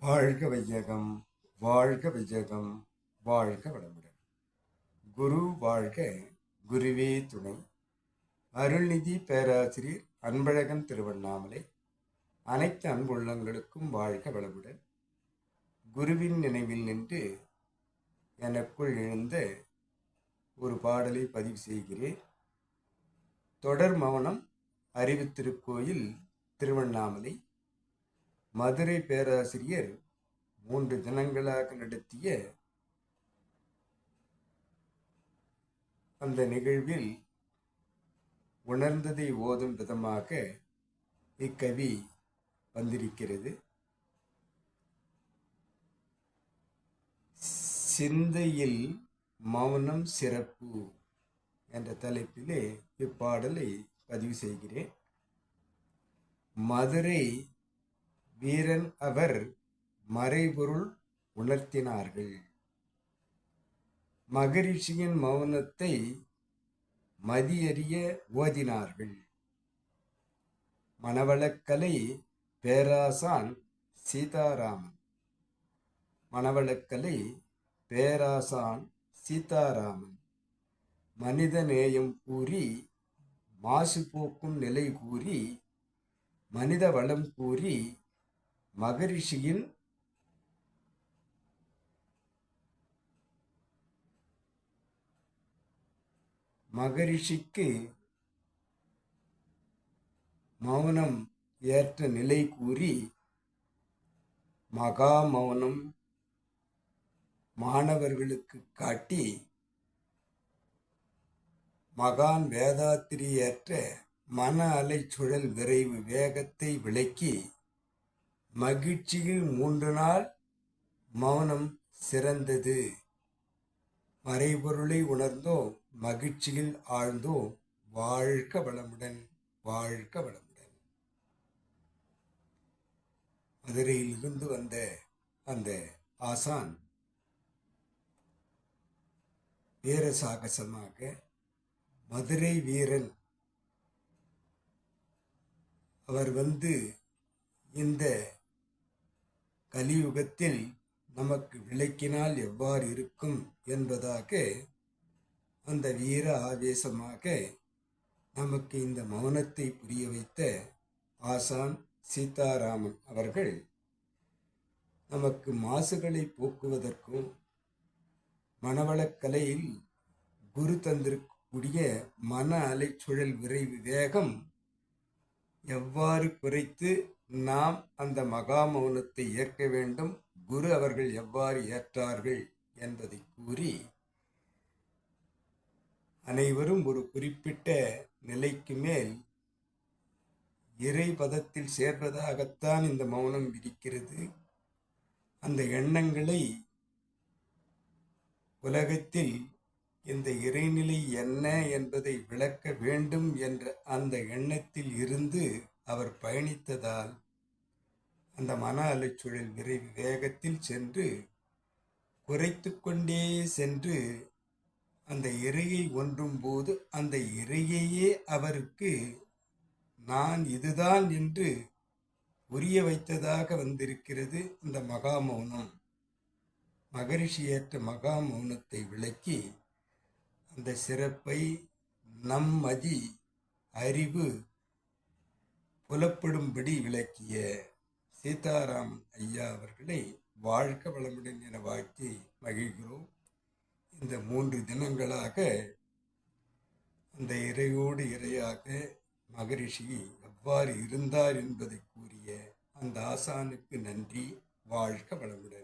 வாழ்க வையகம் வாழ்க விஜயகம் வாழ்க வளமுடன். குரு வாழ்க குருவே துணை. அருள்நிதி பேராசிரியர் அன்பழகன் திருவண்ணாமலை. அனைத்து அன்புள்ளங்களுக்கும் வாழ்க வளமுடன். குருவின் நினைவில் நின்று எனக்குள் எழுந்த ஒரு பாடலை பதிவு செய்கிறேன். தொடர் மௌனம் அறிவுத்திருக்கோயில் திருவண்ணாமலை. மதுரை பேராசிரியர் மூன்று தினங்களாக நடத்திய அந்த நிகழ்வில் உணர்ந்ததை ஓதும் விதமாக இக்கவி வந்திருக்கிறது. சிந்தையில் மௌனம் சிறப்பு என்ற தலைப்பிலே இப்பாடலை பதிவு செய்கிறேன். மதுரை வீரன் அவர் மறைபொருள் உணர்த்தினார்கள். மகரிஷியின் மௌனத்தை மதியறிய ஓதினார்கள். மணவளக்கலை பேராசான் சீதாராமன். மணவளக்கலை பேராசான் சீதாராமன். மனித நேயம் கூறி மாசு போக்கும் நிலை கூறி மனித வளம் கூறி மகரிஷியின் மகரிஷிக்கு மௌனம் ஏற்ற நிலை கூறி மகா மௌனம் மாணவர்களுக்கு காட்டி மகான் வேதாத்திரி ஏற்ற மன அலை சுழல் விரைவு வேகத்தை விளக்கி மகிழ்ச்சியில் மூன்று நாள் மௌனம் சிறந்தது. மறைபொருளை உணர்ந்தோம் மகிழ்ச்சியில் ஆழ்ந்தோம் வாழ்க வளமுடன் வாழ்க வளமுடன். மதுரையில் இருந்து வந்த அந்த ஆசான் வீர சாகசமாக மதுரை வீரன் அவர் வந்து இந்த கலியுகத்தில் நமக்கு விளக்கினால் எவ்வாறு இருக்கும் என்பதாக அந்த வீர ஆவேசமாக நமக்கு இந்த மௌனத்தை புரிய வைத்த ஆசான் சீதாராமன் அவர்கள் நமக்கு மாசுகளை போக்குவதற்கும் மனவளக்கலையில் குரு தந்திருக்கக்கூடிய மன அலைச்சுழல் விரைவு வேகம் எவ்வாறு குறைத்து நாம் அந்த மகா மௌனத்தை ஏற்க வேண்டும். குரு அவர்கள் எவ்வாறு ஏற்றார்கள் என்பதை கூறி அனைவரும் ஒரு குறிப்பிட்ட நிலைக்கு மேல் இறை பதத்தில் சேர்வதாகத்தான் இந்த மௌனம் விதிக்கிறது அந்த எண்ணங்களை உலகத்தில் இந்த இறைநிலை என்ன என்பதை விளக்க வேண்டும் என்ற அந்த எண்ணத்தில் இருந்து அவர் பயணித்ததால் அந்த மன அலைச்சூழல் விரைவு வேகத்தில் சென்று குறைத்து கொண்டே சென்று அந்த இறையை ஒன்றும் போது அந்த இறையையே அவருக்கு நான் இதுதான் என்று புரிய வைத்ததாக வந்திருக்கிறது இந்த மகா மௌனம் மகரிஷி ஏற்ற மகா மௌனத்தை விளக்கி அந்த சிறப்பை நம்மதி அறிவு புலப்படும்படி விளக்கிய சீதாராமன் ஐயா அவர்களை வாழ்க்க வளமுடன் என வாழ்த்தி மகிழ்கிறோம். இந்த மூன்று தினங்களாக அந்த இறையோடு இறையாக மகரிஷி எவ்வாறு இருந்தார் என்பதை கூறிய அந்த ஆசானுக்கு நன்றி. வாழ்க்க வளமுடன்.